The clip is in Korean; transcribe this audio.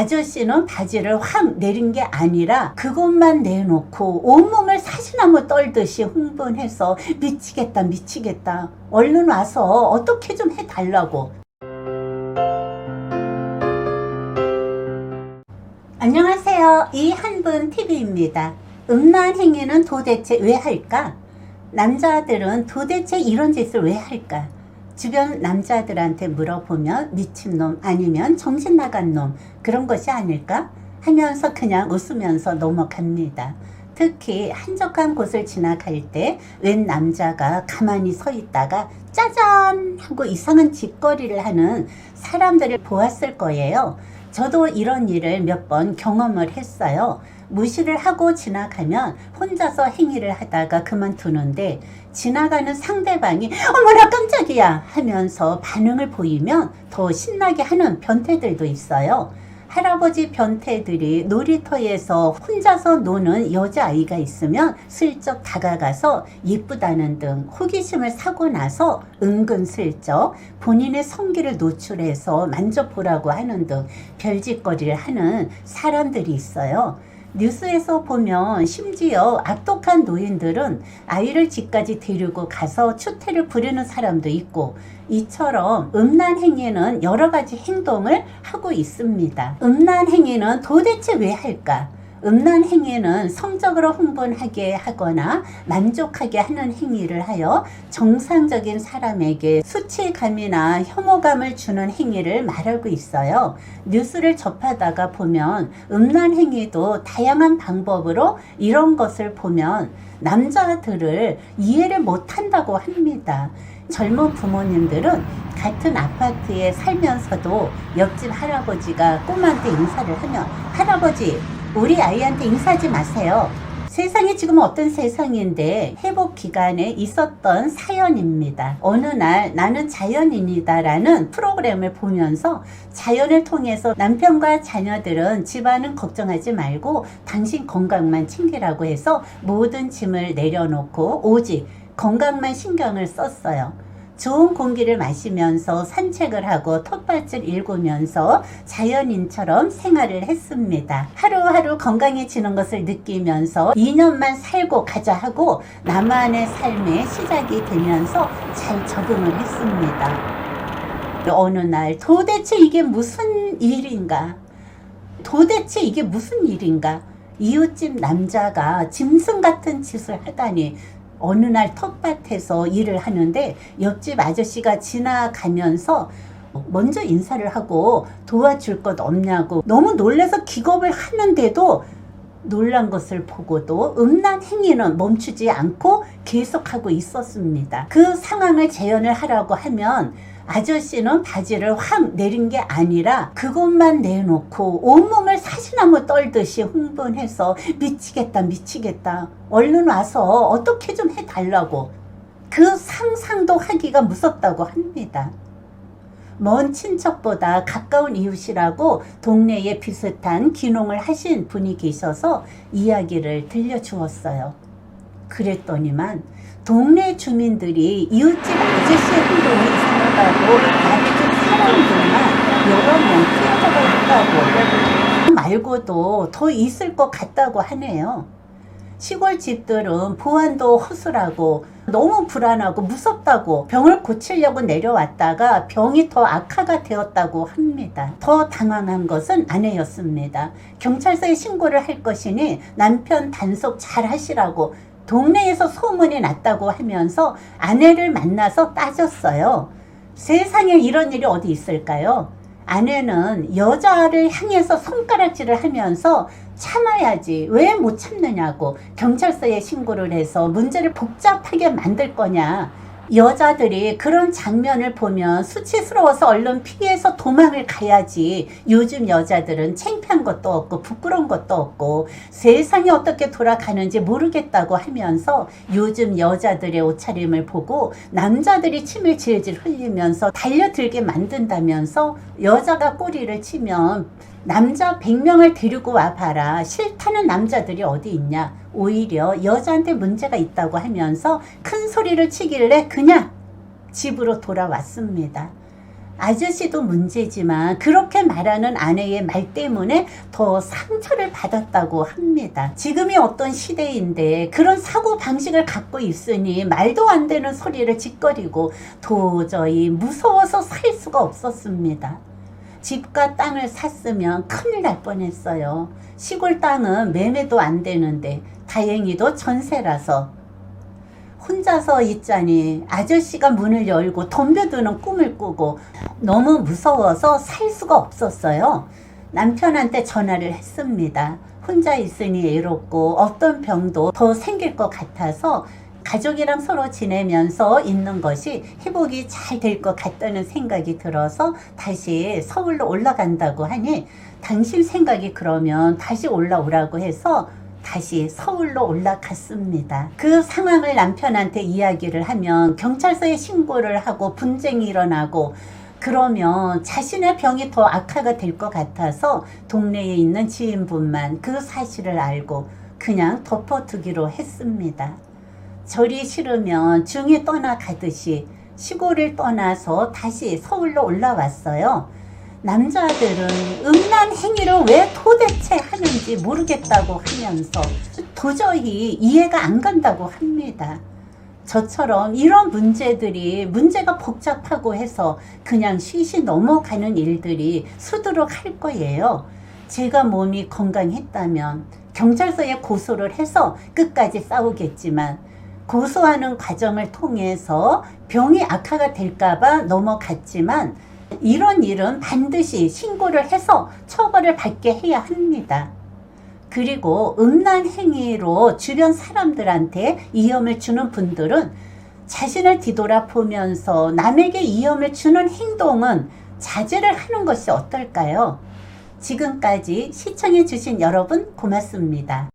아저씨는 바지를 확 내린 게 아니라 그것만 내놓고 온몸을 사시나무 떨듯이 흥분해서 미치겠다 미치겠다 얼른 와서 어떻게 좀 해달라고 안녕하세요 이한분 TV입니다 음란 행위는 도대체 왜 할까? 남자들은 도대체 이런 짓을 왜 할까? 주변 남자들한테 물어보면 미친놈 아니면 정신 나간 놈 그런 것이 아닐까? 하면서 그냥 웃으면서 넘어갑니다. 특히 한적한 곳을 지나갈 때 웬 남자가 가만히 서 있다가 짜잔 하고 이상한 짓거리를 하는 사람들을 보았을 거예요. 저도 이런 일을 몇 번 경험을 했어요. 무시를 하고 지나가면 혼자서 행위를 하다가 그만두는데 지나가는 상대방이 어머나 깜짝이야 하면서 반응을 보이면 더 신나게 하는 변태들도 있어요. 할아버지 변태들이 놀이터에서 혼자서 노는 여자아이가 있으면 슬쩍 다가가서 예쁘다는 등 호기심을 사고 나서 은근슬쩍 본인의 성기를 노출해서 만져보라고 하는 등 별짓거리를 하는 사람들이 있어요. 뉴스에서 보면 심지어 악독한 노인들은 아이를 집까지 데리고 가서 추태를 부리는 사람도 있고 이처럼 음란 행위는 여러 가지 행동을 하고 있습니다. 음란 행위는 도대체 왜 할까? 음란 행위는 성적으로 흥분하게 하거나 만족하게 하는 행위를 하여 정상적인 사람에게 수치감이나 혐오감을 주는 행위를 말하고 있어요. 뉴스를 접하다가 보면 음란 행위도 다양한 방법으로 이런 것을 보면 남자들을 이해를 못한다고 합니다. 젊은 부모님들은 같은 아파트에 살면서도 옆집 할아버지가 꼬마한테 인사를 하면 할아버지 우리 아이한테 인사하지 마세요. 세상이 지금 어떤 세상인데 회복 기간에 있었던 사연입니다. 어느 날 나는 자연인이다라는 프로그램을 보면서 자연을 통해서 남편과 자녀들은 집안은 걱정하지 말고 당신 건강만 챙기라고 해서 모든 짐을 내려놓고 오직 건강만 신경을 썼어요. 좋은 공기를 마시면서 산책을 하고 텃밭을 일구면서 자연인처럼 생활을 했습니다. 하루하루 건강해지는 것을 느끼면서 2년만 살고 가자 하고 나만의 삶의 시작이 되면서 잘 적응을 했습니다. 어느 날 도대체 이게 무슨 일인가? 도대체 이게 무슨 일인가? 이웃집 남자가 짐승 같은 짓을 하다니 어느 날 텃밭에서 일을 하는데 옆집 아저씨가 지나가면서 먼저 인사를 하고 도와줄 것 없냐고 너무 놀래서 기겁을 하는데도 놀란 것을 보고도 음란 행위는 멈추지 않고 계속하고 있었습니다. 그 상황을 재현을 하라고 하면 아저씨는 바지를 확 내린 게 아니라 그것만 내놓고 온몸을 사시나무 떨듯이 흥분해서 미치겠다 미치겠다 얼른 와서 어떻게 좀 해달라고 그 상상도 하기가 무섭다고 합니다. 먼 친척보다 가까운 이웃이라고 동네에 비슷한 귀농을 하신 분이 계셔서 이야기를 들려주었어요. 그랬더니만 동네 주민들이 이웃집 아저씨의 행동이 이상하다고 말해준 사람들만 여러 명 피해자가 있다고 말고도 더 있을 것 같다고 하네요. 시골 집들은 보안도 허술하고 너무 불안하고 무섭다고 병을 고치려고 내려왔다가 병이 더 악화가 되었다고 합니다. 더 당황한 것은 아내였습니다. 경찰서에 신고를 할 것이니 남편 단속 잘 하시라고 동네에서 소문이 났다고 하면서 아내를 만나서 따졌어요. 세상에 이런 일이 어디 있을까요? 아내는 여자를 향해서 손가락질을 하면서 참아야지. 왜 못 참느냐고. 경찰서에 신고를 해서 문제를 복잡하게 만들 거냐 여자들이 그런 장면을 보면 수치스러워서 얼른 피해서 도망을 가야지 요즘 여자들은 창피한 것도 없고 부끄러운 것도 없고 세상이 어떻게 돌아가는지 모르겠다고 하면서 요즘 여자들의 옷차림을 보고 남자들이 침을 질질 흘리면서 달려들게 만든다면서 여자가 꼬리를 치면 남자 100명을 데리고 와 봐라. 싫다는 남자들이 어디 있냐. 오히려 여자한테 문제가 있다고 하면서 큰 소리를 치길래 그냥 집으로 돌아왔습니다. 아저씨도 문제지만 그렇게 말하는 아내의 말 때문에 더 상처를 받았다고 합니다. 지금이 어떤 시대인데 그런 사고 방식을 갖고 있으니 말도 안 되는 소리를 짓거리고 도저히 무서워서 살 수가 없었습니다. 집과 땅을 샀으면 큰일 날 뻔했어요. 시골 땅은 매매도 안 되는데 다행히도 전세라서 혼자서 있자니 아저씨가 문을 열고 덤벼드는 꿈을 꾸고 너무 무서워서 살 수가 없었어요. 남편한테 전화를 했습니다. 혼자 있으니 외롭고 어떤 병도 더 생길 것 같아서 가족이랑 서로 지내면서 있는 것이 회복이 잘 될 것 같다는 생각이 들어서 다시 서울로 올라간다고 하니 당신 생각이 그러면 다시 올라오라고 해서 다시 서울로 올라갔습니다. 그 상황을 남편한테 이야기를 하면 경찰서에 신고를 하고 분쟁이 일어나고 그러면 자신의 병이 더 악화가 될 것 같아서 동네에 있는 지인분만 그 사실을 알고 그냥 덮어두기로 했습니다. 절이 싫으면 중에 떠나가듯이 시골을 떠나서 다시 서울로 올라왔어요. 남자들은 음란 행위를 왜 도대체 하는지 모르겠다고 하면서 도저히 이해가 안 간다고 합니다. 저처럼 이런 문제들이 문제가 복잡하고 해서 그냥 쉬쉬 넘어가는 일들이 수두룩 할 거예요. 제가 몸이 건강했다면 경찰서에 고소를 해서 끝까지 싸우겠지만 고소하는 과정을 통해서 병이 악화가 될까봐 넘어갔지만 이런 일은 반드시 신고를 해서 처벌을 받게 해야 합니다. 그리고 음란 행위로 주변 사람들한테 위험을 주는 분들은 자신을 뒤돌아보면서 남에게 위험을 주는 행동은 자제를 하는 것이 어떨까요? 지금까지 시청해주신 여러분 고맙습니다.